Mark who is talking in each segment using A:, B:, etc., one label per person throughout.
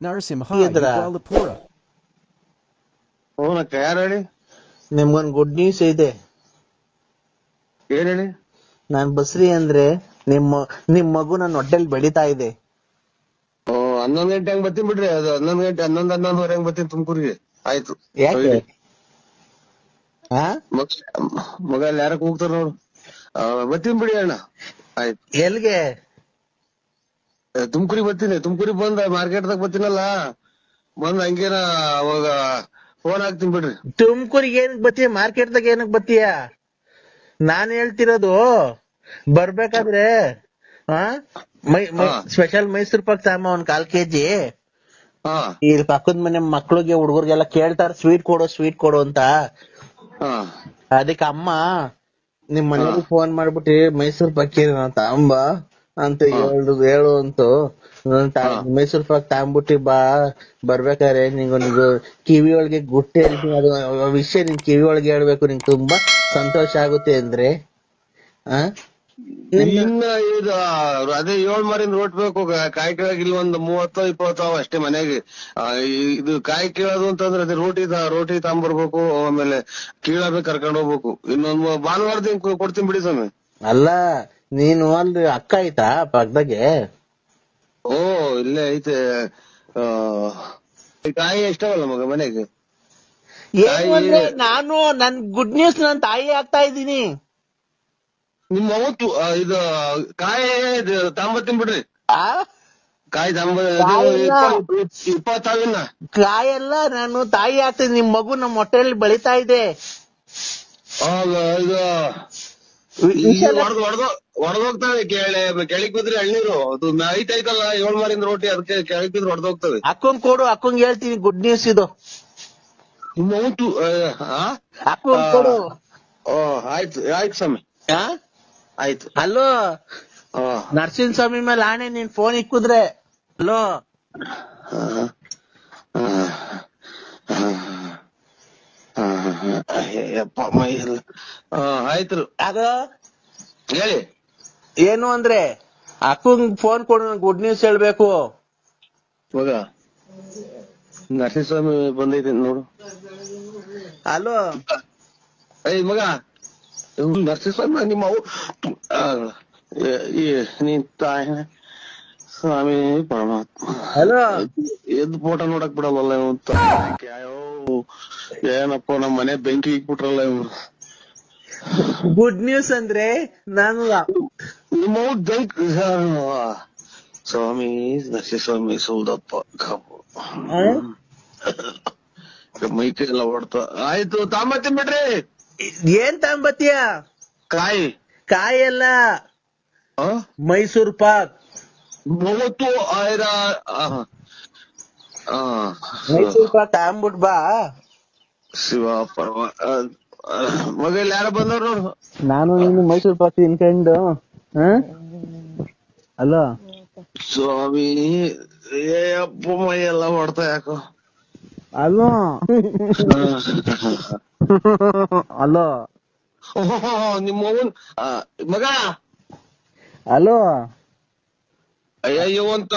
A: Narasimha
B: ಇದ್ರ?
C: ಯಾರು ಹೇಳಿ
B: ನಿಮ್ಗೊಂದ್ ಗುಡ್ ನ್ಯೂಸ್ ಇದೆ.
C: ಏನ್ ಹೇಳಿ?
B: ನಾನ್ ಬಸ್ರಿ ಅಂದ್ರೆ ನಿಮ್ಮ ನಿಮ್ ಮಗು ನನ್ನ ಹೊಟ್ಟೆಲ್ ಬೆಳಿತಾ ಇದೆ.
C: ಓ ಹನ್ನೊಂದ್ ಗಂಟೆ ಹಂಗ್ ಬರ್ತೀನಿ ಬಿಡ್ರಿ. ಅದು ಹನ್ನೊಂದ್ ಗಂಟೆ ಹನ್ನೊಂದ್ ಹನ್ನೊಂದುವರೆ ಹಂಗ್ ಬರ್ತೀನಿ ತುಮಕೂರಿಗೆ. ಆಯ್ತು.
B: ಯಾಕೆ?
C: ಹೋಗ್ಲಿ.
B: ಹಾ
C: ಮಗ ಮಗ ಅಲ್ಲಿ ಯಾರಕ್ ಹೋಗ್ತಾರ ನೋಡು. ಆ, ಬರ್ತೀನಿ ಬಿಡಿ ಅಣ್ಣ. ಆಯ್ತು.
B: ಎಲ್ಗೆ?
C: ತುಮಕೂರಿಗೆ ಬರ್ತೀನಿ ತುಮಕೂರಿಗೆ ಬಂದ ಮಾರ್ಕೆಟ್ದಾಗ ಬರ್ತೀನಲ್ಲ ಬಂದ್ ಹಂಗೇನ ಅವಾಗ ಫೋನ್ ಹಾಕ್ತೀನಿ ಬಿಡ್ರಿ.
B: ತುಮಕೂರಿಗೆ ಏನಕ್ ಬತ್ತೀಯ ಮಾರ್ಕೆಟ್ದಾಗ ಏನಕ್ ಬತ್ತೀಯ ನಾನ್ ಹೇಳ್ತಿರೋದು ಬರ್ಬೇಕಾದ್ರೆ ಹಾ ಮೈ ಸ್ಪೆಷಲ್ ಮೈಸೂರ್ ಪಾಕ್ ಸಾಮ ಒಂದ್ ಕಾಲ್ ಕೆಜಿ. ಇಲ್ಲಿ ಪಕ್ಕದ ಮನೆ ಮಕ್ಳಿಗೆ ಹುಡುಗರಿಗೆಲ್ಲ ಕೇಳ್ತಾರ ಸ್ವೀಟ್ ಕೊಡು ಸ್ವೀಟ್ ಕೊಡು ಅಂತ. ಅದಕ್ಕೆ ಅಮ್ಮ ನಿಮ್ ಮನೆಗೆ ಫೋನ್ ಮಾಡ್ಬಿಟ್ಟಿ ಮೈಸೂರ್ ಪಾಕ್ ತಾಂಬ ಅಂತ ಹೇಳು ಹೇಳು ಅಂತು. ಮೈಸೂರ್ ಪಾಕ್ ತಾಂಬಿಟ್ಟು ಬಾ ಬರ್ಬೇಕಾದ್ರೆ ನಿಂಗ ಕಿವಿ ಒಳಗೆ ಗುಟ್ಟೆ ಅದು ವಿಷಯ ನಿನ್ ಕಿವಿ ಒಳಗೆ ಹೇಳ್ಬೇಕು ನಿಂಗ್ ತುಂಬಾ ಸಂತೋಷ ಆಗುತ್ತೆ ಅಂದ್ರೆ. ಆ?
C: ಇನ್ನ ಇದು ಅದೇ ಏಳ್ ಮಾರಿಂದ ರೋಟ್ಬೇಕು ಕಾಯಿ ಕೇಳಕ್ ಇಲ್ಲಿ ಒಂದ್ ಮೂವತ್ತೋ ಇಪ್ಪತ್ತೋ ಅಷ್ಟೇ ಮನೆಗೆ. ಇದು ಕಾಯಿ ಕೀಳೋದು ಅಂತಂದ್ರೆ ಅದೇ ರೋಟಿ ರೋಟಿ ತಗೊಂಬರ್ಬೇಕು ಆಮೇಲೆ ಕೀಳಬೇಕು ಕರ್ಕೊಂಡ್ ಹೋಗ್ಬೇಕು. ಇನ್ನೊಂದ್ ಭಾನುವಾರದ ಭಾನುವಾರ ಕೊಡ್ತೀನಿ ಬಿಡಿ ಸ್ವಾಮಿ.
B: ಅಲ್ಲ ನೀನು ಅಲ್ಲಿ ಅಕ್ಕ ಐತಾ ಪಕ್ಕದಾಗೆ?
C: ಓ ಇಲ್ಲೇ ಐತೆ. ಕಾಯಿ ಎಷ್ಟವಲ್ಲ ಮಗ ಮನೆಗೆ?
B: ಏನು ಅಂದ್ರೆ ನಾನು ನನ್ ಗುಡ್ ನ್ಯೂಸ್ ನನ್ ತಾಯಿ ಆಗ್ತಾ ಇದ್ದೀನಿ.
C: ನಿಮ್ಮ ಅವತ್ತು ಇದು ಕಾಯಿ ಇದು ತಗೊಂಬರ್ತೀನಿ ಬಿಡ್ರಿ.
B: ಆ?
C: ಕಾಯಿ
B: ತಾಂಬ?
C: ಇಪ್ಪತ್ತಾವಿನ
B: ಕಾಯೆಲ್ಲ ನಾನು ತಾಯಿ ಆಗ್ತೀನಿ ನಿಮ್ ಮಗು ನಮ್ಮ ಹೊಟ್ಟೆಯಲ್ಲಿ ಬೆಳಿತಾ ಇದೆ.
C: ಇದು ಹೊಡೆದು ಹೊಡೆದು. ಕೇಳಿ ಕೆಳಗ್ ಬಿದ್ರೆ ಎಳ್ನೀರು. ಅದು ನೈಟ್ ಐತಲ್ಲ ಏಳ್ ಮಾರಿಂದ ರೋಟಿ ಅದಕ್ಕೆ ಕೆಳಗ್ ಬಿದ್ರೆ ಹೊಡೆದೋಗ್ತವೆ
B: ಅಕ್ಕಂಗ್ ಕೊಡು ಅಕ್ಕಂಗ್ ಹೇಳ್ತೀನಿ ಗುಡ್ ನ್ಯೂಸ್ ಇದು.
C: ಮೌಂಟು
B: ಅಕ್ಕಂಗ್ ಕೊಡು.
C: ಓ ಆಯ್ತು ಆಯ್ತು ಸ್ವಾಮಿ? ಆಯ್ತು.
B: ಹಲೋ ನರ್ಸಿಂಹ ಸ್ವಾಮಿ ಮೇಲೆ ಆಣೆ ನೀನ್ ಫೋನ್ ಇಕ್ಕುದ್ರೆ.
C: ಆ, ಆಯ್ತು.
B: ಅದ?
C: ಹೇಳಿ.
B: ಏನು ಅಂದ್ರೆ ಅಕ್ಕಂಗ್ ಫೋನ್ ಕೊಡು ಗುಡ್ ನ್ಯೂಸ್ ಹೇಳ್ಬೇಕು.
C: ಮಗ ನರಸಿಂಹಸ್ವಾಮಿ ಬಂದೈತೆ ನೋಡು.
B: ಹಲೋ
C: ಏ ಮಗ ಇವ್ನು ನರಸಿಂಹಸ್ವಾಮಿ ನಿಮ್ಮ ಅವು ನೀನ್ ತಾಯಿ ಸ್ವಾಮಿ ಪರಮಾತ್ಮ.
B: ಹಲೋ?
C: ಎದ್ ಫೋಟೋ ನೋಡಕ್ ಬಿಡಲ್ಲ ಇವನ್ ಅಯ್ಯೋ ಏನಪ್ಪ ನಮ್ ಮನೆ ಬೆಂಕಿ ಇಕ್ಬಿಟ್ರಲ್ಲ ಇವ್ನು
B: ಗುಡ್ ನ್ಯೂಸ್ ಅಂದ್ರೆ ನಾನು
C: ಸ್ವಾಮಿ ನರಸಿಂಹಸ್ವಾಮಿ ಸೌದಪ್ಪ? ಮೈಕೈ ಎಲ್ಲ ಹೊಡ್ತ ಆಯ್ತು ತಾಂಬತ್ತಿ ಬಿಡ್ರಿ.
B: ಏನ್ ತಗೊಂಬತ್ತೀಯ
C: ಕಾಯಿ.
B: ಕಾಯಿ
C: ಆ?
B: ಮೈಸೂರ್ ಪಾಕ್.
C: ಮೂವತ್ತು ಆಯ್ರ
B: ಮೈಸೂರ್ ಪಾಕ್ ತಾಂಬಿಟ್ ಬಾ.
C: ಶಿವ ಪರಮ ಮಗ ಯಾರ ಬಂದವ್ರು ನೋಡು.
B: ನಾನು ನೀನು ಮೈಸೂರ್ ಪಾಕ್ ತಿನ್ಕೊಂಡು ಅಲೋ
C: ಸ್ವಾಮಿ ಅಪ್ಪ ಮೈ ಎಲ್ಲ ಹೊಡ್ತಾ ಯಾಕೋ?
B: ಅಲೋ ಅಲೋ
C: ನಿಮ್ಮ ಅವನ್ ಮಗ?
B: ಅಲೋ
C: ಅಯ್ಯಯ್ಯೋ ಅಂತ.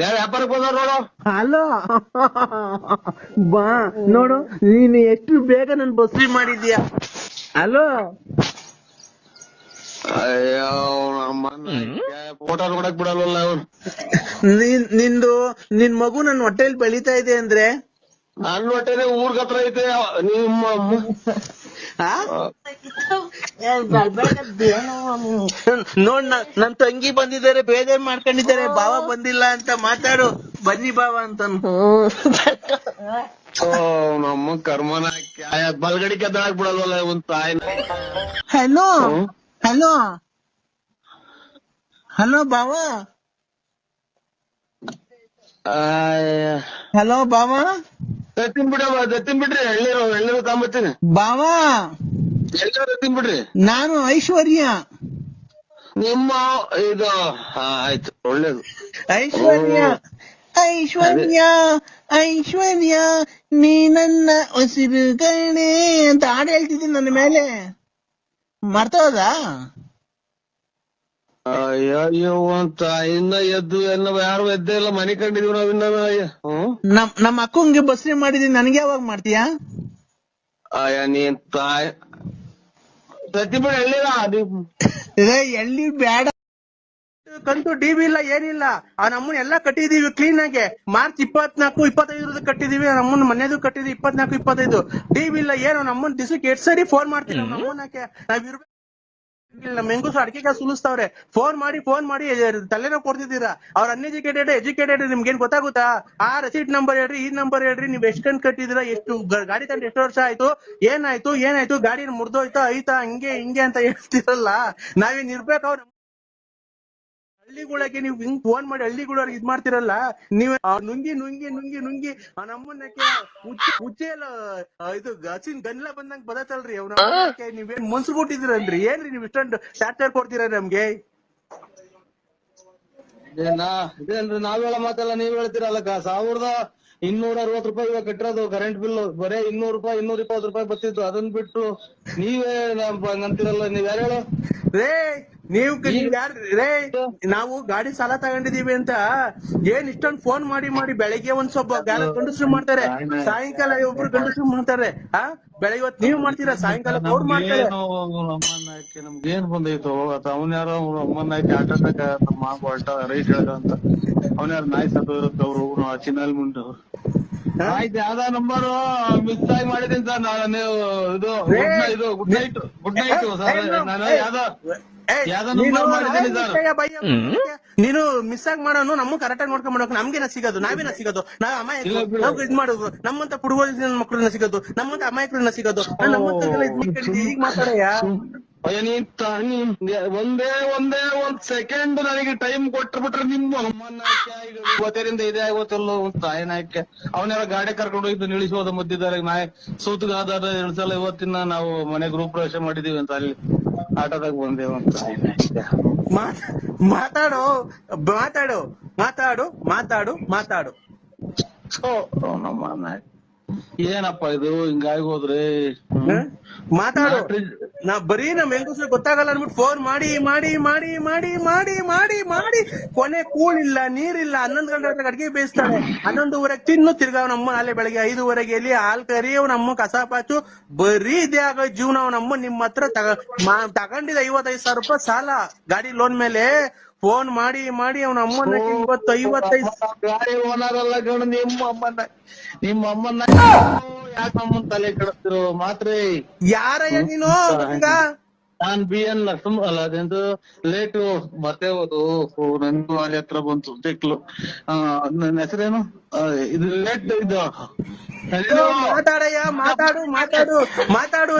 C: ಯಾರ ವ್ಯಾಪಾರಕ್ಕೆ ಬಂದವ್ರು ನೋಡು.
B: ಹಲೋ. ಬಾ ನೋಡು ನೀನು ಎಷ್ಟು ಬೇಗ ನನ್ ಬಸ್ರಿ ಮಾಡಿದ್ಯಾ? ಹಲೋ.
C: ಅಯ್ಯೋ ಫೋಟೋ ನೋಡಕ್ ಬಿಡಲ್ವಲ್ಲ ಅವ್ನು.
B: ನಿನ್ ನಿಂದು ನಿನ್ ಮಗು ನನ್ ಹೊಟ್ಟೆಲ್ ಬೆಳಿತಾ ಇದೆ ಅಂದ್ರೆ?
C: ನನ್ನ ಹೊಟ್ಟೆನೆ ಊರ್ಗತ್ರ ಹತ್ರ ಐತೆ ನಿಮ್ಮ
B: ನೋಡ್ ನನ್ ತಂಗಿ ಬಂದಿದ್ದಾರೆ ಬೇಜಾರ್ ಮಾಡ್ಕೊಂಡಿದ್ದಾರೆ ಬಾವ ಬಂದಿಲ್ಲ ಅಂತ ಮಾತಾಡು. ಬನ್ನಿ ಬಾವ ಅಂತ
C: ನಮ್ಮ ಕರ್ಮನ ಬಲ್ಗಡಿ ಕೆದ್ದಾಕ್ ಬಿಡಲ್ವಲ್ಲ ಒಂದ್ ತಾಯಿ?
B: ಹಲೋ ಹಲೋ ಹಲೋ ಬಾವ ಹಲೋ ಬಾವ
C: ದತ್ತಿನ್ ಬಿಡಮ್ಮ ದತ್ತಿನ್ ಬಿಡ್ರಿ ಎಳ್ನೀರು ಎಳ್ನೀರು ತಗೊಂಬತ್ತೀನಿ
B: ಬಾವಾ!
C: ಎಳ್ನೀರು ತಿನ್ಬಿಡ್ರಿ. ಬಿಡ್ರಿ
B: ನಾನು ಐಶ್ವರ್ಯ.
C: ನಿಮ್ಮ ಇದು ಹಾ ಆಯ್ತು ಒಳ್ಳೇದು.
B: ಐಶ್ವರ್ಯ ಐಶ್ವರ್ಯ ಐಶ್ವರ್ಯ ನೀ ನನ್ನ ಉಸಿರು ಗಣೆ ಅಂತ ಹಾಡು ಹೇಳ್ತಿದ್ದೀನಿ ನನ್ನ ಮೇಲೆ. ಮರ್ತೋದ? ಅಯ್ಯೋ ಅಂತ. ಇನ್ನ ಎದ್ದು ನಾವ್ ಯಾರು ಎದ್ದೇ ಇಲ್ಲ ಮನೆ ಕಂಡಿದೀವಿ ನಾವ್ ಇನ್ನ ಹ್ಮ್?
D: ನಮ್ ನಮ್ಮ ಅಕ್ಕಂಗೆ ಬಸ್ರಿ ಮಾಡಿದೀನಿ ನನಗೆ ಯಾವಾಗ ಮಾಡ್ತೀಯಾ?
B: ಅಯ್ಯ ನೀನ್ ತಾಯ್ ಪ್ರತಿಭಾ ಎಳ್ಳಿಲ್ಲ
D: ಏ ಎಲ್ಲಿ ಬೇಡ. ಕಂತು ಡಿ ಬಿ ಇಲ್ಲ ಏನಿಲ್ಲ. ಆ ನಮ್ಮನ್ನ ಎಲ್ಲಾ ಕಟ್ಟಿದೀವಿ ಕ್ಲೀನ್ ಆಗಿ. ಮಾರ್ಚ್ ಇಪ್ಪತ್ನಾಲ್ಕು ಇಪ್ಪತ್ತೈದು ಕಟ್ಟಿದೀವಿ. ನಮ್ಮನ್ನ ಮನೆದು ಕಟ್ಟಿದೀವಿ ಇಪ್ಪತ್ನಾಲ್ಕು ಇಪ್ಪತ್ತೈದು. ಡಿ ಬಿ ಇಲ್ಲ ಏನು ನಮ್ಮನ್ ದಿವಸಕ್ಕೆ ಎಷ್ಟ್ ಸರಿ ಫೋನ್ ಮಾಡ್ತೀವಿ ನಮ್ಮನ್ನಕ್ಕೆ ನಾವ್ ಇರ್ಬೇಕು. ನಮ್ಮ ಹೆಂಗಸು ಅಡಿಕೆ ಸುಲಿಸ್ತಾವ್ರೆ. ಫೋನ್ ಮಾಡಿ ಫೋನ್ ಮಾಡಿ ತಲೆನೋ ಕೊಡ್ತಿದ್ದೀರಾ? ಅವ್ರ ಅನ್ಎಜುಕೇಟೆಡ್ ಎಜುಕೇಟೆಡ್ ನಿಮ್ಗೇನ್ ಗೊತ್ತಾಗುತ್ತಾ? ಆ ರೆಸಿಟ್ ನಂಬರ್ ಹೇಳ್ರಿ, ಈ ನಂಬರ್ ಹೇಳ್ರಿ, ನೀವ್ ಎಷ್ಟು ಕಂತ್ ಕಟ್ಟಿದಿರಾ ಎಷ್ಟು ಗಾಡಿ ತಂದು ಎಷ್ಟು ವರ್ಷ ಆಯ್ತು, ಏನಾಯ್ತು ಏನಾಯ್ತು, ಗಾಡಿ ಮುರ್ದೋಯ್ತಾ, ಐತಾ, ಹಂಗೆ, ಹಿಂಗೆ ಅಂತ ಹೇಳ್ತಿರಲ್ಲ. ನಾವೇನ್ ಇರ್ಬೇಕು ಅವ್ರ ಹಳ್ಳಿಗಳಿಗೆ ನೀವು ಹಿಂಗ್ ಫೋನ್ ಮಾಡಿ ಹಳ್ಳಿಗಳವ್ರಿಗೆ ಇದ್ ಮಾಡ್ತಿರಲ್ಲ ನೀವ್ ನುಂಗಿ ನುಂಗಿ ನುಂಗಿ ನುಂಗಿ ಆ ನಮ್ಮನ್ನಕ್ಕೆ ಉಚ್ಚೆಲ್ಲ ಇದು ಹಸಿನ್ ಗನ್ಲ ಬಂದಂಗ್ ಬದತ್ತಲ್ರಿ ಅವ್ನ ನೀವೇನ್ ಮನ್ಸು ಕೊಟ್ಟಿದ್ದೀರನ್ರಿ ಏನ್ರಿ ನೀವ್ ಇಷ್ಟೊಂದು ಟ್ಯಾಕ್ಟರ್ ಕೊಡ್ತೀರ ನಮ್ಗೆ?
C: ಇದೇನಾ? ಇದೇನ್ರಿ ನಾವ್ ಹೇಳ ಮಾತಲ್ಲ ನೀವ್ ಹೇಳ್ತೀರಲ್ಲ ಸಾವಿರದ ಇನ್ನೂರ ಅರವತ್ ರೂಪಾಯಿ ಇವಾಗ ಕಟ್ಟಿರೋದು ಕರೆಂಟ್ ಬಿಲ್ ಬರೇ ಇನ್ನೂರ್ ರೂಪಾಯಿ ಇನ್ನೂರ ಇಪ್ಪತ್ತು ರೂಪಾಯಿ ಬರ್ತಿತ್ತು. ಅದನ್ ಬಿಟ್ಟು ನೀವೇ ಅಂತೀರಲ್ಲ ನೀವ್ ಯಾರು ಹೇಳು?
D: ರೇ ನೀವು ಯಾರ್ ರೇ ನಾವು ಗಾಡಿ ಸಾಲ ತಗೊಂಡಿದೀವಿ ಅಂತ ಏನ್ ಇಷ್ಟೊಂದ್ ಫೋನ್ ಮಾಡಿ ಮಾಡಿ ಬೆಳಿಗ್ಗೆ ಒಂದ್ ಸ್ವಲ್ಪ ಗಂಡಸರು ಮಾಡ್ತಾರೆ. ಸಾಯಂಕಾಲ ಒಬ್ರು ಗಂಡಸ್ರು ಮಾಡ್ತಾರೆ. ಆ? ಬೆಳಿಗ್ಗೆ ಹೊತ್ತು ನೀವು ಮಾಡ್ತೀರಾ? ಸಾಯಂಕಾಲ ಅವ್ರು ಮಾಡ್ತಾರೆ.
C: ನಮ್ಗೆ ಏನ್ ಬಂದೈತು ಅವನ್ ಯಾರೋ ಅಮ್ಮನ್ನ ಹಾಕಿ ಆಟ ನಮ್ಮ ರೈಟ್ ಹೇಳ್ದ ಅಂತ. ಅವನ್ ಯಾರು ನಾಯಿ ಸತ್ತು ಇರುತ್ತೆ ಅವ್ರು ಚಿನ್ನಲ್ ಮುಂಡು ಆಯ್ತು ಯಾವ್ದ ನಂಬರ್ ಮಿಸ್ ಆಗಿ ಮಾಡಿದೀನಿ ಸರ್ ನಾನು ನೀವು ಇದು good night- ಇದು good night good night sir ನಾನು ಯಾವ್ದ ಯಾವ್ದ ನಂಬರ್ ಮಾಡಿದ್ದೀನಿ ಸರ್
D: ನೀನು ಮಿಸ್ ಆಗಿ ಮಾಡೋನು ನಮ್ಮ ಕರೆಕ್ಟ್ ಆಗಿ ನೋಡ್ಕೊಂಡ್ ಮಾಡೋಕೆ ನಮ್ಗೇನ ಸಿಗೋದು ನಾವೇನ ಸಿಗೋದು? ನಾವ್ ಅಮಾಯಕರು. ನಾವ್ ಇದ್ ಮಾಡೋದು. ನಮ್ಮಂತ ಪುಡುಗೋಲಿನ ಮಕ್ಕಳನ್ನ ಸಿಗೋದು ನಮ್ಮಂತ ಅಮಾಯಕರನ್ನ ಸಿಗೋದು. ನಮ್ಮಂತ. ಈಗ ಮಾತಾಡಯ್ಯ?
C: ಒಂದೇ ಒಂದೇ ಒಂದ್ ಸೆಕೆಂಡ್ ನನಗೆ ಟೈಮ್ ಕೊಟ್ಬಿಟ್ರೆ ನಿಮ್ಮ ಇವತ್ತರಿಂದ ಇದೇ ಆಗೋತಲ್ಲೋ ಒಂದ್ ನಾಯಕ ಅವನೆಲ್ಲ ಗಾಡಿ ಕರ್ಕೊಂಡು ಹೋಗಿದ್ದು ನಿಲ್ಲಿಸೋದ ಮಧ್ಯದಲ್ಲಿ ನಾಯ್ ಸೂತಗಾದ ಸಲ ಇವತ್ತಿನ ನಾವು ಮನೆ ಗೃಹ ಪ್ರವೇಶ ಮಾಡಿದೀವಿ ಅಂತ ಅಲ್ಲಿ ಆಟೋದಾಗ ಬಂದೇವ ಅಂತ
D: ಮಾತಾಡು ಮಾತಾಡು ಮಾತಾಡು ಮಾತಾಡು ಮಾತಾಡು.
C: ಓ ನಮ್ಮ ನಾಯ್ ಏನಪ್ಪ ಇದು? ಹಿಂಗಾಗಿ ಹೋದ್ರೆ
D: ಮಾತಾಡೋ. ನಾ ಬರೀ ನಮ್ ಹೆಂಗಸ್ರು ಗೊತ್ತಾಗಲ್ಲ ಅನ್ಬಿಟ್ಟು ಫೋನ್ ಮಾಡಿ ಮಾಡಿ ಮಾಡಿ ಮಾಡಿ ಮಾಡಿ ಮಾಡಿ ಮಾಡಿ. ಕೊನೆ ಕೂಳಿಲ್ಲ ನೀರಿಲ್ಲ. ಹನ್ನೊಂದು ಗಂಟೆ ಹತ್ರ ಅಡಿಗೆ ಬೇಯಿಸ್ತಾಳೆ. ಹನ್ನೊಂದುವರೆಗೆ ತಿನ್ನು. ತಿರ್ಗಾ ನಮ್ಮ ನಾಳೆ ಬೆಳಗ್ಗೆ ಐದುವರೆಗೆ ಇಲ್ಲಿ ಹಾಲ್ ಕರಿ ನಮ್ಮ ಕಸ ಪಾಚು. ಬರೀ ಇದೇ ಆಗೋ ಜೀವನ ನಮ್ಮ ನಿಮ್ಮ ಹತ್ರ ತಗ ಮಾ- ಐವತ್ತೈದು ಸಾವಿರ ರೂಪಾಯಿ ಸಾಲ. ಗಾಡಿ ಲೋನ್ ಮೇಲೆ ಫೋನ್ ಮಾಡಿ ಮಾಡಿ ಅವನ ಅಮ್ಮನ ಇವತ್ತು ಐವತ್ತೈದು
C: ಗಾಡಿ ಓನರ್ ಅಲ್ಲ ಕಣ ನಿಮ್ಮ ಅಮ್ಮನ ನಿಮ್ಮ ಅಮ್ಮನ ಯಾಕೆ ಅಮ್ಮನ್ ತಲೆ ಕೆಡಿಸ್ತಿರೋ ಮಾತ್ರ?
D: ಯಾರಯ್ಯ ನೀನು?
C: ನಾನ್ ಬಿ ಎನ್ ನರಸಿಂಹ ಅಲ್ಲ ಅದೆಂದು ಲೇಟು ಮತ್ತೆ ಹೋದು ನಂಗು ಅಲ್ಲಿ ಹತ್ರ ಬಂತು ತಿಕ್ಲು. ನನ್ನ ಹೆಸರೇನು? ಇದು ಲೇಟ್ ಇದು.
D: ಮಾತಾಡಯ್ಯ ಮಾತಾಡು ಮಾತಾಡು ಮಾತಾಡು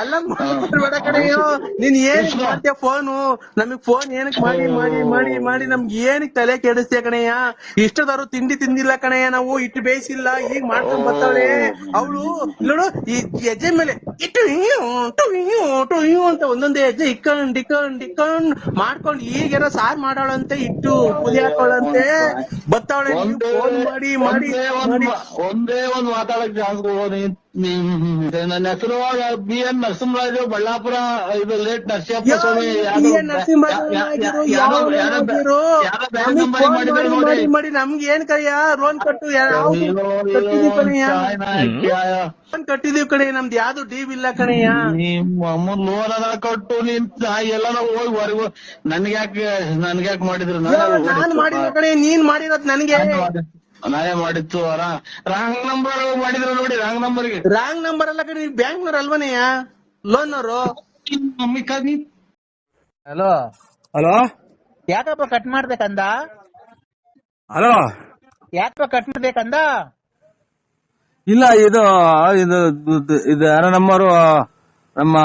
D: ಅಲ್ಲ ಮಾತಾಡ್ಬೇಡ ಕಣಯ್ಯೋ ನೀನ್ ಏನ್ ಮಾಡ್ತೀಯ ಫೋನು? ನಮಗ್ ಫೋನ್ ಏನಕ್ ಮಾಡಿ ಮಾಡಿ ಮಾಡಿ ಮಾಡಿ ನಮ್ಗೆ ಏನಕ್ ತಲೆ ಕೆಡಿಸ್ತೀಯ ಕಣಯ್ಯ? ಇಷ್ಟದಾರು ತಿಂಡಿ ತಿಂದಿಲ್ಲ ಕಣಯ್ಯ ನಾವು ಇಟ್ಟು ಬೇಯಿಸಿಲ್ಲ ಈಗ ಮಾಡ್ಕೊಂಡ್ ಬರ್ತಾಳೆ. ಅವಳು ನೋಡು ಈ ಹೆಜ್ಜೆ ಮೇಲೆ ಅಂತ ಒಂದೊಂದೇ ಹೆಜ್ಜೆ ಇಕ್ಕಂಡ್ ಇಕ್ಕಂಡ್ ಇಕ್ಕಂಡ್ ಮಾಡ್ಕೊಂಡ್ ಈಗೇನೋ ಸಾರ್ ಮಾಡೋಳಂತೆ ಇಟ್ಟು ಪುಲಿ ಹಾಕೊಳಂತೆ ಬತ್ತಾವಳೆ ಫೋನ್ ಮಾಡಿ ಮಾಡಿ
C: ಒಂದೇ ಒಂದ್ ಮಾತಾಡಕ್ ಜಾಸ್ತಿ ನನ್ನ ಹೆಸರು ಬಿ ಎನ್ ನರಸಿಂಹರಾಜು ಬಳ್ಳಾಪುರ ಇದು ಲೇಟ್ ನರಸಿಂಹಪ್ಪ ಸ್ವಾಮಿ
D: ಮಾಡಿ ನಮ್ಗೆ ಏನ್ ಕಯ್ಯ ರೋನ್ ಕಟ್ಟು
C: ರೋನ್
D: ಕಟ್ಟಿದೀವಿ ಕಣೆ ನಮ್ದು ಯಾವ್ದು ಡೀವ್ ಇಲ್ಲ ಕಣಯ್ಯ
C: ನಿಮ್ಮ ಅಮ್ಮ ಲೋನ್ ಅದ ಕೊಟ್ಟು ನೀನ್ ಎಲ್ಲ ಹೋಗಿ ಹೊರಗು ನನ್ಗ್ಯಾಕೆ ನನ್ಗ್ಯಾಕ್ ಮಾಡಿದ್ರು
D: ನಾನ್ ಮಾಡಿರೋ ಕಣೆ ನೀನ್ ಮಾಡಿರೋದ್ ನನ್ಗೆ.
C: ನಾನೇ ಮಾಡಿತ್ತು ರಾಂಗ್ ನಂಬರ್ ಮಾಡಿದ್ರು ನೋಡಿ ರಾಂಗ್ ನಂಬರ್ಗೆ
D: ರಾಂಗ್ ನಂಬರ್ ಅಲ್ಲ ಕಡೆ ಬ್ಯಾಂಕ್ ನೋರ್ ಅಲ್ವನಯ್ಯ ಲೋನ್ ಅವರು ಹಲೋ
E: ಹಲೋ
D: ಯಾಕಪ್ಪ ಕಟ್ ಮಾಡ್ಬೇಕಂದ?
E: ಹಲೋ
D: ಯಾಕಪ್ಪ ಕಟ್ ಮಾಡ್ಬೇಕಂದ?
E: ಇಲ್ಲ ಇದು ಇದು ಇದು- ಯಾರೋ ನಮ್ಮವರು ನಮ್ಮ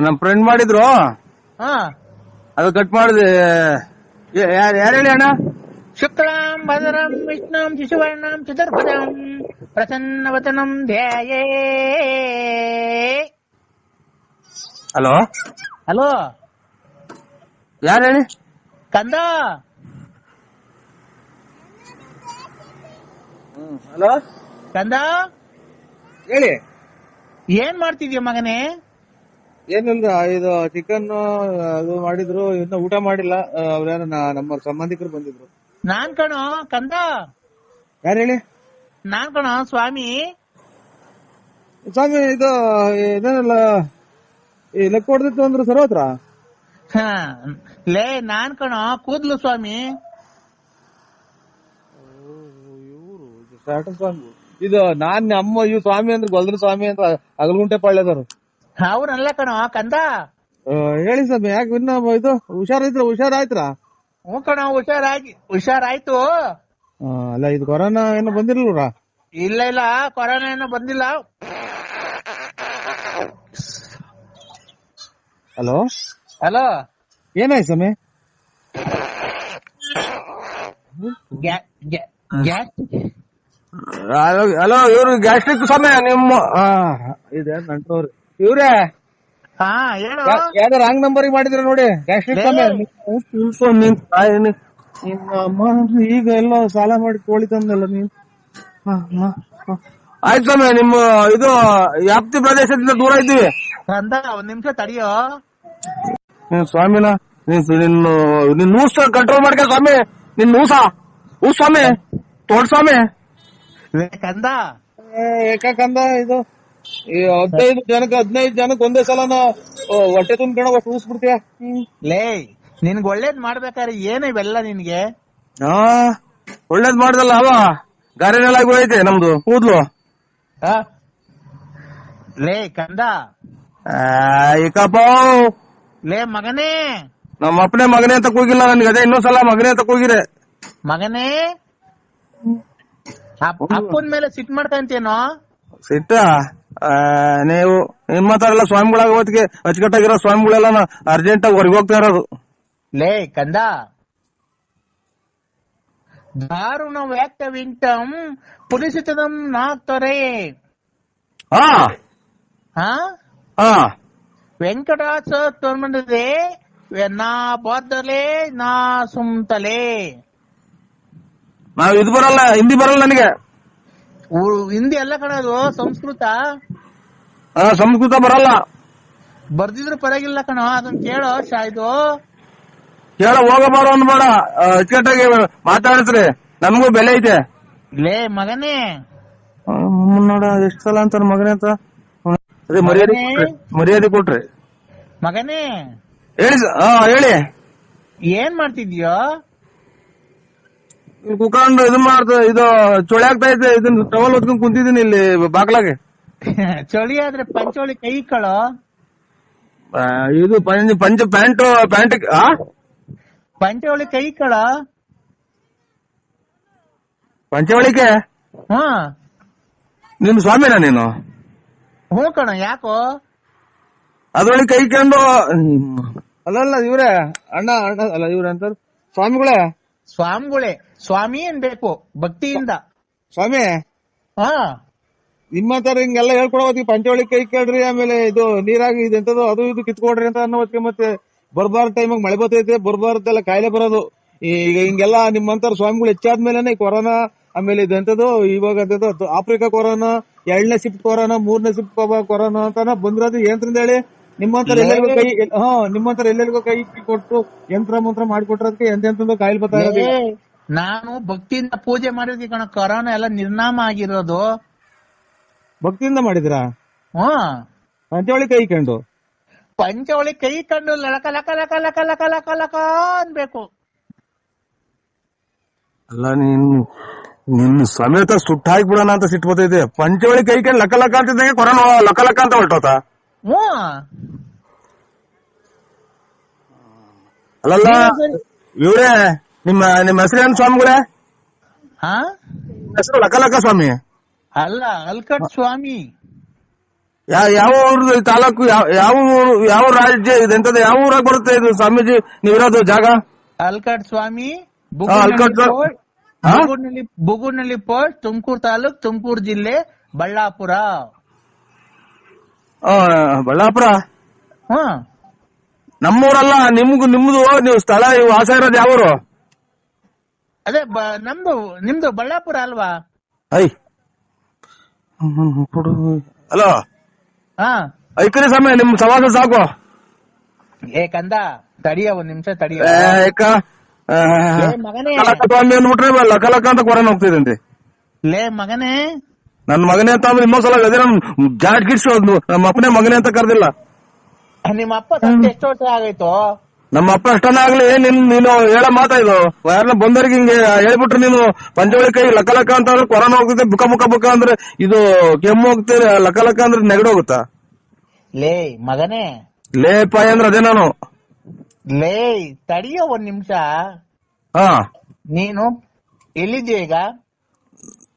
E: ನಮ್ಮ ಫ್ರೆಂಡ್ ಮಾಡಿದ್ರು.
D: ಹಾ.
E: ಅದು ಕಟ್ ಮಾಡಿದೆ. ಯಾರು ಯಾರು ಹೇಳಿ ಅಣ್ಣ?
F: ಶುಕ್ಲಾಂ ಭದ್ರಂ ವಿಷ್ಣುಂ ಶಿಶುವರ್ಣಂ ಚತುರ್ಭುಜಂ ಪ್ರಸನ್ನವತನಂ ಧ್ಯಾಯೇ.
E: ಹಲೋ?
F: ಹಲೋ?
E: ಯಾರು ಹೇಳಿ
F: ಕಂದ
E: ಹಲೋ?
F: ಕಂದ?
E: ಹೇಳಿ.
F: ಏನ್ ಮಾಡ್ತಿದ್ಯ ಮಗನೇ?
E: ಏನಿಲ್ಲ ಇದು ಚಿಕನ್ ಅದು ಮಾಡಿದ್ರು ಇನ್ನ ಊಟ ಮಾಡಿಲ್ಲ. ಅವ್ರೇನ ನಮ್ಮ ಸಂಬಂಧಿಕರು ಬಂದಿದ್ರು.
F: ನಾನ್ ಕಣೋ ಕಂದ.
E: ಯಾರು ಹೇಳಿ?
F: ನಾನ್ ಕಣ ಸ್ವಾಮಿ.
E: ಸ್ವಾಮಿ ಇದು ಇದೇನಲ್ಲ ಈ ಲೆಕ್ಕ ಹೊಡೆದಿತ್ತು ಅಂದ್ರೆ ಸರ್ವತ್ರ
F: ಹ, ಲೇ ನಾನ್ ಕಣ ಕೂದ್ಲು ಸ್ವಾಮಿ.
E: ಇದು ನಾನ್ ನಮ್ಮ ಇವ್ ಸ್ವಾಮಿ ಅಂದ್ರೆ ಗೊಲ್ದ್ರ ಸ್ವಾಮಿ ಅಂತ ಅಗಲಗುಂಟೆ ಪಾಳ್ಯದವ್ರು.
F: ಅವ್ರಲ್ಲ ಕಣೋ ಕಂದ.
E: ಹೇಳಿ ಸ್ವಾಮಿ ಯಾಕೆ ಇನ್ನ ಇದು? ಹುಷಾರಿದ್ರ ಹುಷಾರಾಯ್ತ್ರ?
F: ಹ್ಞೂ ಕಣ ಹುಷಾರಾಗಿ ಹುಷಾರಾಯ್ತು.
E: ಅಲ್ಲ ಇದು ಕೊರೋನಾ ಏನು ಬಂದಿರ್ಲ್ರ
F: ಇಲ್ಲ ಇಲ್ಲ ಕೊರೋನಾ ಏನೋ ಬಂದಿಲ್ಲ.
E: ಹಲೋ?
F: ಹಲೋ?
E: ಏನಾಯ್ತು ಸ್ವಾಮಿ? ಹಲೋ ಇವ್ರು ಗ್ಯಾಸ್ಟ್ರಿಕ್ ಸಮಯ ನಿಮ್ಮ ಇವ್ರೇ?
F: ಹಾ ಹೇಳು.
E: ಯಾ- ಯಾವ್ದೋ ರಾಂಗ್ ನಂಬರ್ ಮಾಡಿದ್ರ ನೋಡಿ. ಈಗ ಎಲ್ಲ ಸಾಲ ಮಾಡಿ ಕೋಳಿ ತಂದಲ್ಲ ನೀನ್. ಆಯ್ತು ಸ್ವಾಮಿ ನಿಮ್ಮ ಇದು ವ್ಯಾಪ್ತಿ ಪ್ರದೇಶದಿಂದ ದೂರ ಇದ್ದೀವಿ.
F: ಕಂದ ಒಂದ್ ನಿಮಿಷ ತಡಿಯೋ.
E: ನೀನ್ ಸ್ವಾಮಿನ ನೀನ್ ನಿನ್ನ ನಿನ್ ಊಸ ಕಂಟ್ರೋಲ್ ಮಾಡ್ಕ ಸ್ವಾಮಿ. ನಿನ್ ಊಸ. ಊ ಸ್ವಾಮಿ. ತೋಡ್ ಸ್ವಾಮಿ.
F: ಕಂದ
E: ಏಕಂದ ಇದು. ಈ ಹದಿನೈದು ಜನಕ್ಕೆ ಹದಿನೈದು ಜನಕ್ಕೆ ಒಂದೇ ಸಲನ ಓ, ಹೊಟ್ಟೆ ತುಂಬ್ಕೊಂಡ ಅಷ್ಟು ಊಸ್ಬಿಡ್ತೀಯ
F: ಲೇ ನಿನ್ಗ್ ಒಳ್ಳೇದ್ ಮಾಡ್ಬೇಕಾದ್ರೆ ಏನು ಇವೆಲ್ಲ ನಿನ್ಗೆ?
E: ಹಾ ಒಳ್ಳೇದ್ ಮಾಡ್ದಲ್ಲ ಅವ. ಗಾರೆನೆಲ್ಲಾಗಿ ಹೋಯ್ತೆ ನಮ್ದು ಕೂದ್ಲು.
F: ಆ? ಲೇ ಕಂದ.
E: ಈಕಪ್ಪ.
F: ಲೇ ಮಗನೇ.
E: ನಮ್ಮ ಅಪ್ಪನೇ ಮಗನೇ ಅಂತ ಕೂಗಿಲ್ಲ ನನ್ಗೆ ಅದೇ ಇನ್ನೊಂದ್ಸಲ ಮಗನೇ ಅಂತ ಕೂಗಿರೆ.
F: ಮಗನೇ. ಅಪ್ಪನ ಅಪ್ಪನ್ ಮೇಲೆ ಸಿಟ್ ಮಾಡ್ಕಂತೇನೋ
E: ಸಿಟ್ಟ? ನೀವು ನಿಮ್ಮ ಹತ್ರ ಎಲ್ಲ ಸ್ವಾಮಿಗಳಾಗ ಹೊತ್ತಿಗೆ ಅಚ್ಚುಕಟ್ಟಾಗಿರೋ ಸ್ವಾಮಿಗಳೆಲ್ಲ ಅರ್ಜೆಂಟ್ ಆಗಿ ಹೊರಗೆ ಹೋಗ್ತಾ ಇರೋದು.
F: ಲೇ ಕಂದ. ದಾರುಣ ವ್ಯಾಕ್ತ ವಿಂಟಂ ಪುಲಿಸಿತದಂ ನಾಕ್ತರೆ
E: ಹಾ
F: ಹಾ
E: ಹಾ
F: ವೆಂಕಟಾಚ ತೋರ್ಮಂಡದೆ ನಾ ಬೋದ್ದಲೆ ನಾ ಸುಮ್ತಲೆ.
E: ನಾವ್ ಇದು ಬರಲ್ಲ ಹಿಂದಿ ಬರಲ್ಲ ನನಗೆ.
F: ಹಿಂದಿ ಎಲ್ಲ ಕಣದು ಸಂಸ್ಕೃತ?
E: ಆ, ಸಂಸ್ಕೃತ ಬರಲ್ಲ.
F: ಬರ್ದಿದ್ರು ಪರವಾಗಿಲ್ಲ ಕಣ ಅದನ್ನ ಕೇಳೋ ಶಾಯ್ದು
E: ಕೇಳ ಹೋಗಬಾರ ಅನ್ಬೇಡ. ಆ, ಅಚ್ಚುಕಟ್ಟಾಗಿ ಮಾತಾಡಿಸ್ರಿ. ನಮಗೂ ಬೆಲೆ ಐತೆ.
F: ಲೇ ಮಗನೇ.
E: ನೋಡ ಎಷ್ಟ್ ಸಲ ಅಂತಾರ ಮಗನೇ ಅಂತ. ಅದೇ ಮರ್ಯಾದೆ ಮರ್ಯಾದೆ ಕೊಟ್ರಿ.
F: ಮಗನೇ.
E: ಹೇಳಿ ಹೇಳಿ.
F: ಏನ್ ಮಾಡ್ತಿದ್ಯೋ?
E: ಕುತ್ಕೊಂಡು ಇದು ಮಾಡ್ತ ಇದು ಚಳಿ ಆಗ್ತಾ ಇದೆ ಇದನ್ನ ಟವಲ್ ಹೊತ್ಕೊಂಡ್ ಕುಂತಿದೀನಿ ಇಲ್ಲಿ ಬಾಗ್ಲಾಗೆ.
F: ಚಳಿ ಆದ್ರೆ ಪಂಚೋಳಿ ಕೈ ಕಳೋ?
E: ಆ, ಇದು ಪಂಚ ಪಂಚ ಪ್ಯಾಂಟ್ ಪ್ಯಾಂಟ್ ಆ?
F: ಪಂಚೋಳಿ ಕೈ ಕಳ?
E: ಪಂಚವಳಿಕೆ
F: ಹಾ.
E: ನಿಮ್ ಸ್ವಾಮಿನ ನೀನು?
F: ಹ್ಞೂ ಕಣ ಯಾಕೋ?
E: ಅದ್ರೊಳಗೆ ಕೈ ಕಂಡು ಅಲ್ಲಲ್ಲ ಇವ್ರೆ ಅಣ್ಣ ಅಣ್ಣ ಅಲ್ಲ ಇವ್ರೆ ಅಂತ ಸ್ವಾಮಿಗಳೇ?
F: ಸ್ವಾಮಿಗಳೇ. ಸ್ವಾಮಿ ಅನ್ಬೇಕು ಭಕ್ತಿಯಿಂದ.
E: ಸ್ವಾಮಿ
F: ಹಾ.
E: ನಿಮ್ಮ ತರ ಹಿಂಗೆಲ್ಲ ಹೇಳ್ಕೊಡೋದಿ ಪಂಚವಳಿ ಕೈ ಕೇಳ್ರಿ ಆಮೇಲೆ ಇದು ನೀರಾಗಿ ಇದೆಂತದು ಅದು ಇದು ಕಿತ್ಕೊಡ್ರಿ ಅಂತ ಅನ್ನೋದಕ್ಕೆ ಮತ್ತೆ ಬರ್ಬಾರ್ದ ಟೈಮಾಗ ಮಳೆ ಬರ್ತೈತೆ ಬರ್ಬಾರ್ದೆಲ್ಲ ಕಾಯಿಲೆ ಬರೋದು. ಈಗ ಹಿಂಗೆಲ್ಲ ನಿಮ್ಮಂತರ ಸ್ವಾಮಿಗಳು ಹೆಚ್ಚಾದ್ಮೇಲೆ ಕೊರೋನಾ ಆಮೇಲೆ ಇದೆಂತದು ಇವಾಗ ಅಂತದ್ದು ಆಫ್ರಿಕಾ ಕೊರೋನಾ ಎರಡನೇ ಶಿಫ್ಟ್ ಕೊರೋನಾ ಮೂರನೇ ಶಿಫ್ಟ್ ಕೊರೋನಾ ಅಂತಾನ ಬಂದಿರೋದು ಏನ್ರಿಂದ ಹೇಳಿ? ನಿಮ್ಮಂತರ ಎಲ್ಲರಿಗೂ ಕೈ ಹಾ ನಿಮ್ಮಂತರ ಎಲ್ಲರಿಗೂ ಕೈ ಕೊಟ್ಟು ಯಂತ್ರ ಮಂತ್ರ ಮಾಡಿಕೊಟ್ರದಕ್ಕೆ ಎಂತೆಂತ ಕಾಯಿಲೆ ಬರ್ತಾ ಇರೋದು
F: ನಾನು ಭಕ್ತಿಯಿಂದ ಪೂಜೆ ಮಾಡಿದ್ವಿ ಕಣ ಕೊರೋನಾ ಎಲ್ಲ ನಿರ್ನಾಮ ಆಗಿರೋದು.
E: ಭಕ್ತಿಯಿಂದ ಮಾಡಿದ್ರ?
F: ಹ್ಮ್
E: ಪಂಚವಳಿ ಕೈ ಕಂಡು?
F: ಪಂಚವಳಿ ಕೈ ಕಂಡು ಲಕ ಲಕ ಲಕ ಲಕ ಲಕ ಲಕ ಲಕ ಅನ್ಬೇಕು.
E: ಅಲ್ಲ ನೀನ್ ನಿನ್ ಸಮೇತ ಸುಟ್ಟ ಹಾಕ್ಬಿಡೋಣ ಅಂತ ಸಿಟ್ಟು ಬರ್ತೈತೆ. ಪಂಚವಳಿ ಕೈ ಕಂಡು ಲಕ ಲಕ ಅಂತಿದ್ದಂಗೆ ಕೊರೋನಾ ಲಕ ಲಕ ಅಂತ ಹೊರಟೋತ?
F: ಹ್ಮ್
E: ಅಲ್ಲಲ್ಲ ಇವ್ರೇ ನಿಮ್ಮ ನಿಮ್ಮ ಹೆಸರೇನು ಸ್ವಾಮಿಗಳೇ
F: ಹಾ?
E: ಹೆಸರು ಲಕ್ಕ ಲಕ್ಕ ಸ್ವಾಮಿ?
F: ಅಲ್ಲ ಅಲ್ಕಟ್ ಸ್ವಾಮಿ.
E: ಯಾವ ಊರು ತಾಲೂಕು ಯಾವ- ಯಾವ ಊರು ಯಾವ ರಾಜ್ಯ ಇದೆಂತದ ಯಾವ ಊರಾಗ ಬರುತ್ತೆ ಇದು ಸ್ವಾಮೀಜಿ? ನೀವಿರೋದು ಜಾಗ?
F: ಅಲ್ಕಟ್ ಸ್ವಾಮಿ ಬುಗೂರ್ನಲ್ಲಿ ಬುಗೂರ್ನಲ್ಲಿ ಪೋಸ್ಟ್ ತುಮಕೂರು ತಾಲೂಕ್ ತುಮಕೂರು ಜಿಲ್ಲೆ ಬಳ್ಳಾಪುರ.
E: ಆ, ಬಳ್ಳಾಪುರ?
F: ಹಾ.
E: ನಮ್ಮೂರಲ್ಲ ನಿಮ್ಗ ನಿಮ್ದು ನೀವು ಸ್ಥಳ ವಾಸ ಇರೋದು ಯಾವ ಊರು?
F: ಅದೇ ಬ- ನಮ್ದು ನಿಮ್ದು ಬಳ್ಳಾಪುರ ಅಲ್ವಾ?
E: ಐ. ಹಲೋ
F: ಹಾ.
E: ಐಕರಿ ಸಮಯ ನಿಮ್ ಸವಾಸ ಸಾಕು.
F: ಏ ಕಂದ ತಡಿಯ ಒಂದ್ ನಿಮಿಷ ತಡಿಯ. ಮಗನೇ.
E: ಸ್ವಾಮಿ ಅಂದ್ಬಿಟ್ರೆ ಲಕ ಲಕ ಅಂತ ಕೊರ ಹೋಗ್ತಿದಂತೆ
F: ಲೇ ಮಗನೇ.
E: ನನ್ ಮಗನೇ ಅಂತ ಅಂದ್ರೆ ಸಲ ಅದೇ ನಮ್ ಜಾಟ್ ಗಿಡ್ಸು ನಮ್ಮ ಅಪ್ಪನೇ ಮಗನೇ ಅಂತ ಕರ್ದಿಲ್ಲ.
F: ನಿಮ್ಮ ಅಪ್ಪ ಎಷ್ಟು ವರ್ಷ ಆಗೈತು
E: ನಮ್ಮ ಅಪ್ಪ ಅಷ್ಟನ ಆಗ್ಲಿ ನಿನ್ ನೀನು ಹೇಳೋ ಮಾತಾ ಇದು. ಯಾರನ್ನ ಬಂದವರಿಗೆ ಹಿಂಗೆ ಹೇಳ್ಬಿಟ್ರೆ ನೀನು ಪಂಚವಳಿ ಕೈ ಲಕ್ಕ ಲಕ್ಕ ಅಂತ ಅಂದ್ರೆ ಕೊರೋನಾ ಹೋಗ್ತದೆ ಬುಕ ಬುಕ ಬುಕ ಅಂದ್ರೆ ಇದು ಕೆಮ್ಮು ಹೋಗ್ತದೆ ಲಕ್ಕ ಲಕ್ಕ ಅಂದ್ರೆ ನೆಗಡಿ ಹೋಗುತ್ತಾ?
F: ಲೇ ಮಗನೇ.
E: ಲೇ ಪಾಯ್ ಅಂದ್ರೆ ಅದೇ ನಾನು.
F: ಲೇ ತಡಿಯೋ ಒಂದ್ ನಿಮಿಷ.
E: ಹಾ.
F: ನೀನು ಎಲ್ಲಿದ್ಯಾ ಈಗ?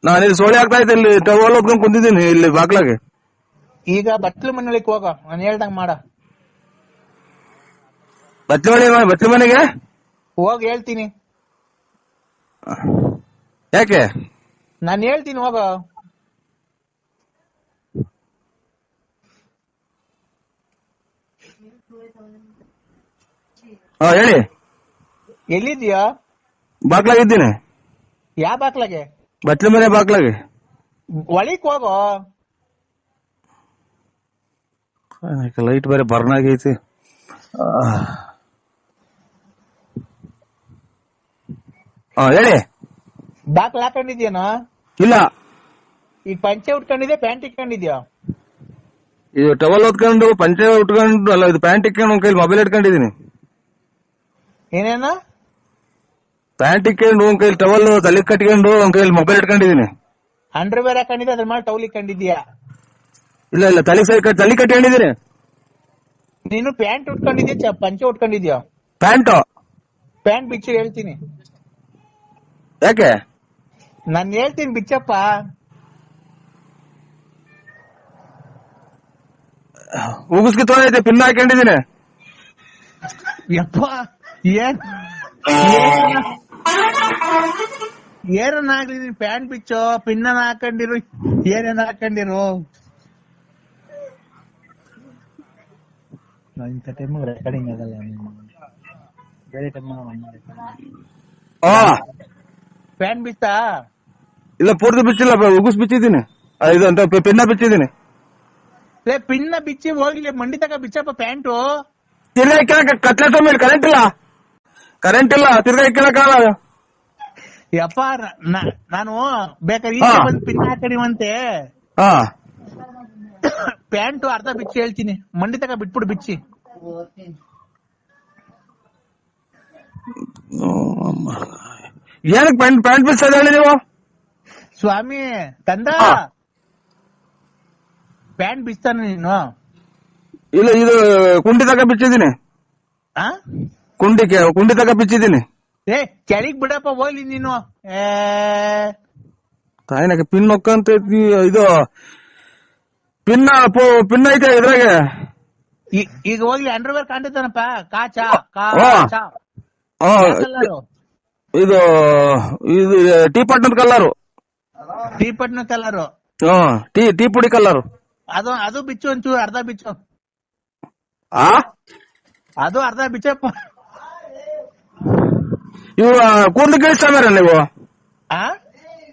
E: ನಾನು ಇಲ್ಲಿ ಸೋಳಿ ಆಗ್ತಾ ಇದ್ದೆ ಇಲ್ಲಿ ಟವಲ್ ಹೊತ್ಕೊಂಡ್ ಕುಂತಿದ್ದೀನಿ ಇಲ್ಲಿ ಬಾಗ್ಲಾಗೆ.
F: ಈಗ ಬಟ್ಲು ಮನೆಯೊಳಗೆ ಹೋಗ ನಾನು ಹೇಳ್ದಂಗ್ ಮಾಡ.
E: ಬಚ್ಚಮಣಿ ಬಚ್ಚ ಮನೆಗೆ?
F: ಹೋಗ್ ಹೇಳ್ತೀನಿ.
E: ಯಾಕೆ?
F: ನಾನು ಹೇಳ್ತೀನಿ ಹೋಗ.
E: ಹಾ ಹೇಳಿ.
F: ಎಲ್ಲಿದ್ಯಾ
E: ಬಾಗ್ಲಾಗಿದ್ದೀನಿ
F: ಯಾವ ಬಾಕ್ಲಾಗೆ
E: ಬಚ್ಚಲ ಮನೆ ಬಾಗ್ಲಾಗೆ.
F: ಒಳಿಕ್ ಹೋಗೋ.
E: ಲೈಟ್ ಬೇರೆ ಬರ್ನ್ ಆಗೈತಿ ಹಾ ಹೇಳಿ.
F: ಬಾಕ್ಲ ಹಾಕೊಂಡಿದ್ಯಾನ
E: ಇಲ್ಲ.
F: ಈಗ ಪಂಚೆ ಉಟ್ಕೊಂಡಿದ್ಯಾ ಪ್ಯಾಂಟ್ ಇಟ್ಕೊಂಡಿದ್ಯಾ?
E: ಇದು ಟವಲ್ ಹೊತ್ಕೊಂಡು ಪಂಚೆ ಉಟ್ಕೊಂಡು ಅಲ್ಲ ಇದು ಪ್ಯಾಂಟ್ ಇಟ್ಕೊಂಡು ಒಂದ್ ಕೈಲಿ ಮೊಬೈಲ್ ಇಟ್ಕೊಂಡಿದೀನಿ
F: ಏನೇನ?
E: ಪ್ಯಾಂಟ್ ಇಟ್ಕೊಂಡು ಒಂದ್ ಕೈಲಿ ಟವಲ್ ತಲೆ ಕಟ್ಕೊಂಡು ಒಂದ್ ಕೈಲಿ ಮೊಬೈಲ್ ಇಟ್ಕೊಂಡಿದೀನಿ
F: ಅಂಡರ್ ವೇರ್ ಹಾಕೊಂಡಿದ್ದೆ ಅದ್ರ ಮೇಲೆ ಟವಲ್ ಇಟ್ಕೊಂಡಿದ್ಯಾ?
E: ಇಲ್ಲ ಇಲ್ಲ ತಲೆ ಸೈ ತಲೆ ಕಟ್ಕೊಂಡಿದೀನಿ
F: ನೀನು ಪ್ಯಾಂಟ್ ಉಟ್ಕೊಂಡಿದ್ಯಾ ಚ- ಪಂಚೆ ಉಟ್ಕೊಂಡಿದ್ಯಾ?
E: ಪ್ಯಾಂಟ್.
F: ಪ್ಯಾಂಟ್ ಬಿಚ್ಚಿ ಹೇಳ್ತೀನಿ.
E: ಯಾಕೆ?
F: ನಾನ್ ಹೇಳ್ತೀನಿ ಬಿಚ್ಚಪ್ಪ.
E: ಉಗಿಸ್ಕಿ ತೊಗೊಂಡೈತೆ ಪಿನ್ ಹಾಕೊಂಡಿದೀನಿ
F: ಯಪ್ಪ ಏನ್? ಏನನ್ನ ನೀನ್ ಪ್ಯಾಂಟ್ ಬಿಚ್ಚು ಪಿನ್ನ ಹಾಕೊಂಡಿರು ಏನೇನ್ ಹಾಕೊಂಡಿರು? ಇಂಥ ಟೈಮ್ ರೆಕಾರ್ಡಿಂಗ್ ಆಗಲ್ಲ. ಬೇರೆ ಟೈಮ್ ಪ್ಯಾಂಟ್ ಬಿತ್ತಾ?
E: ಇಲ್ಲ ಪೂರ್ತಿ ಬಿಚ್ಚಿಲ್ಲ ಉಗುಸ್ ಬಿಚ್ಚಿದ್ದೀನಿ. ಇದು ಅಂತ ಪಿನ್ನ ಬಿಚ್ಚಿದ್ದೀನಿ.
F: ಲೇ ಪಿನ್ನ ಬಿಚ್ಚಿ ಹೋಗ್ಲಿ ಮಂಡಿ ತಕ ಬಿಚ್ಚಪ್ಪ ಪ್ಯಾಂಟು.
E: ತಿರ್ಗಾ ಇಕ್ಕಲಕ ಕತ್ಲೆ ಮೇಲೆ ಕರೆಂಟ್ ಇಲ್ಲ. ಕರೆಂಟ್ ಇಲ್ಲ ತಿರ್ಗಾ ಇಕ್ಕಳಕ್ಕಾಗಲ್ಲ
F: ಯಪ್ಪ ನ- ನಾನು ಬೇಕಾದ್ರೆ
E: ಹಾ.
F: ಈಚೆ ಬಂದು ಪಿನ್ ಹಾಕಡಿವಂತೆ
E: ಹಾ.
F: ಪ್ಯಾಂಟು ಅರ್ಧ ಬಿಚ್ಚಿ ಹೇಳ್ತೀನಿ. ಮಂಡಿ ತಕ ಬಿಟ್ಬಿಡು ಬಿಚ್ಚಿ.
E: ಏನಕ್ಕೆ ಪ್ಯಾಂಟ್ ಪ್ಯಾಂಟ್ ಬಿಚ್ಚದ ಹೇಳಿ ನೀವು?
F: ಸ್ವಾಮಿ ತಂದ?
E: ಹಾ.
F: ಪ್ಯಾಂಟ್ ಬಿಚ್ತಾನ ನೀನು.
E: ಇಲ್ಲ ಇದು ಕುಂಡಿ ತಕ ಬಿಚ್ಚಿದ್ದೀನಿ.
F: ಆ?
E: ಕುಂಡಿ ಕೆ- ಕುಂಡಿ ತಕ ಬಿಚ್ಚಿದ್ದೀನಿ.
F: ಏ ಕೆಳಗ್ ಬಿಡಪ್ಪ ಹೋಗ್ಲಿ ನೀನು. ಏ.
E: ತಾಯಿನಾಗ ಪಿನ್ ನೊಕ್ಕಂತ ಇದು ಪಿನ್ನ ಪು- ಪಿನ್ ಐತೆ ಇದ್ರಾಗೆ.
F: ಈ- ಈಗ ಹೋಗ್ಲಿ ಅಂಡರ್ವೇರ್ ಕಾಣ್ತೈತಾನಪ್ಪ ಕಾಚಾ
E: ಹಾ.
F: ಕಾಚಾ
E: ಆ, ಇದು ಇದು ಟೀ ಪಟ್ಟಣದ ಕಲ್ಲರು
F: ಟೀ ಪಟ್ನ ಕಲರು
E: ಹಾ ಟೀ ಟೀ ಪುಡಿ ಕಲ್ಲರು
F: ಅದು ಅದು ಬಿಚ್ಚು ಒಂಚೂರು ಅರ್ಧ ಬಿಚ್ಚು
E: ಆ
F: ಅದು ಅರ್ಧ ಬಿಚ್ಚಪ್ಪ
E: ಇವು ಕೂದ್ಲು ಕೇಳಿಸ್ತಾರ ನೀವು
F: ಆ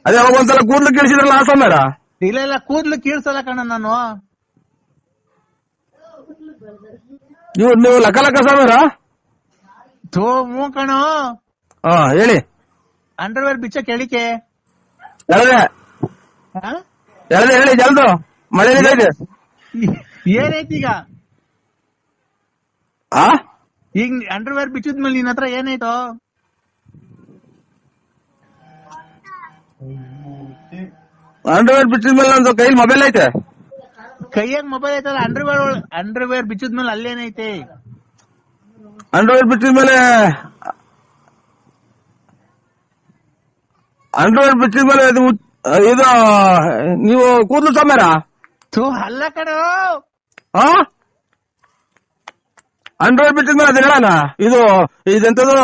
E: ಅದೇ ಅವಾಗ ಒಂದ್ಸಲ ಕೂದ್ಲು ಕೇಳಿಸಿದ್ರಲ್ಲ ಆ ಸಮಯ
F: ಇಲ್ಲ ಇಲ್ಲ ಕೂದ್ಲು ಕೀಳ್ಸಲ್ಲ ಕಣ ನಾನು
E: ನೀವು ನೀವು ಲಕ ಲಕ ಸಮೀರ
F: ಥೂ ಮೂ ಕಣೋ
E: ಹಾ ಹೇಳಿ.
F: ಅಂಡರ್ವೇರ್ ಬಿಚ್ಚ ಕೇಳಿಕೆ.
E: ಎಳದೆ ಹೇಳಿ ಜಲ್ದು. ಮಳೆ ಇದೆ
F: ಏನೈತಿ ಈಗ?
E: ಆ?
F: ಈಗ ಅಂಡರ್ವೇರ್ ಬಿಚ್ಚಿದ್ಮೇಲೆ ನಿನ್ನ ಹತ್ರ ಏನಾಯ್ತು
E: ಅಂಡರ್ವೇರ್ ಬಿಚ್ಚಿದ್ಮೇಲೆ ನಂದು ಕೈಲಿ ಮೊಬೈಲ್ ಐತೆ.
F: ಕೈಯಾಗ ಮೊಬೈಲ್ ಐತಲ್ಲ ಅಂಡರ್ವೇರ್ ಅಂಡರ್ವೇರ್ ಬಿಚ್ಚಿದ್ಮೇಲೆ ಅಲ್ಲೇನೈತೆ
E: ಅಂಡರ್ವೇರ್ ಬಿಚ್ಚಿದ ಮೇಲೆ ಅಂಡರ್ವೇರ್ ಬಿಟ್ಟಿದ ಮೇಲೆ ಇದು ಇದು ನೀವು ಕೂದಲು ಸಮೇರ?
F: ಥೂ ಅಲ್ಲ ಕಣೋ.
E: ಆ? ಅಂಡರ್ವೇರ್ ಬಿಟ್ಟಿದ ಮೇಲೆ ಅದು ಹೇಳಣ? ಇದು ಇದೆಂತದು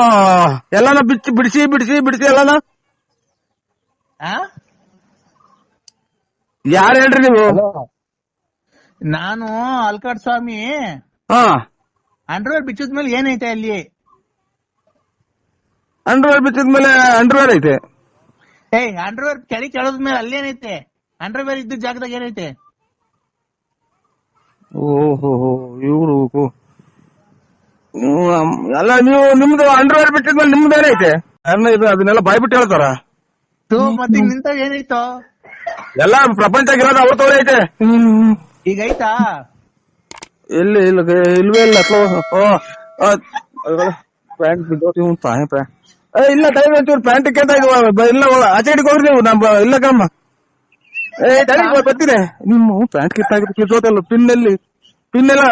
E: ಎಲ್ಲಾನ ಬಿಚ್ಚಿ ಬಿಡಿಸಿ ಬಿಡಿಸಿ ಬಿಡಿಸಿ ಎಲ್ಲಾನ?
F: ಆ?
E: ಯಾರು ಹೇಳ್ರಿ ನೀವು?
F: ನಾನು ಅಲ್ಕಾಡ್ ಸ್ವಾಮಿ.
E: ಹಾ.
F: ಅಂಡರ್ವೇರ್ ಬಿಚ್ಚಿದ್ಮೇಲೆ ಏನೈತೆ ಅಲ್ಲಿ?
E: ಅಂಡರ್ವೇರ್ ಬಿಚ್ಚಿದ್ಮೇಲೆ ಮೇಲೆ ಅಂಡರ್ವೇರ್ ಐತೆ.
F: ಏಯ್ ಅಂಡರ್ವೇರ್ ಕೆಳಗೆ ಕೆಳದ್ಮೇಲೆ ಅಲ್ಲೇನೈತೆ ಅಂಡರ್ವೇರ್ ಇದ್ದ ಜಾಗದಾಗ ಏನೈತೆ?
E: ಓಹೋ ಇವ್ರು ಅಲ್ಲ ನೀವು ನಿಮ್ದು ಅಂಡರ್ವೇರ್ ಬಿಟ್ಟಿದ್ಮೇಲೆ ನಿಮ್ದು ಏನೈತೆ? ಅನ್ನ ಇದು ಅದನ್ನೆಲ್ಲ ಬಾಯ್ಬಿಟ್ಟು ಹೇಳ್ತಾರ?
F: ತೂ ಮತ್ತೆ ನಿಂತ ಏನೈತೋ?
E: ಎಲ್ಲ ಪ್ರಪಂಚ ಇರೋದು ಅವ್ರ ತೋರ ಐತೆ.
F: ಈಗ ಐತಾ
E: ಇಲ್ಲ ಇಲ್ಲ ಇಲ್ವೇ ಇಲ್ಲ ಪ್ಯಾಂಟ್ ಬಿದ್ದೋತಿ ತಾಯಿ ಪ್ಯಾಂಟ್? ಏ, ಇಲ್ಲ ಟೈಮ್ ಒಂಚೂರು ಪ್ಯಾಂಟ್ ಕೆಂತ ಇದು ಇಲ್ಲ ಆಚೆ ಹಿಡಿಗೆ ಹೋಗ್ರಿ ನೀವು ನಮ್ಮ ಇಲ್ಲ, ಕಮ್ಮ. ಏ ಟೈಮ್ ಬರ್ತೀನಿ. ನಿಮ್ಮ ಪ್ಯಾಂಟ್ ಕಿತ್ತಾಗಿದ್ದು, ಕಿತ್ತೋತಲ್ಲ, ಪಿನ್ ಅಲ್ಲಿ, ಪಿನ್ ಎಲ್ಲ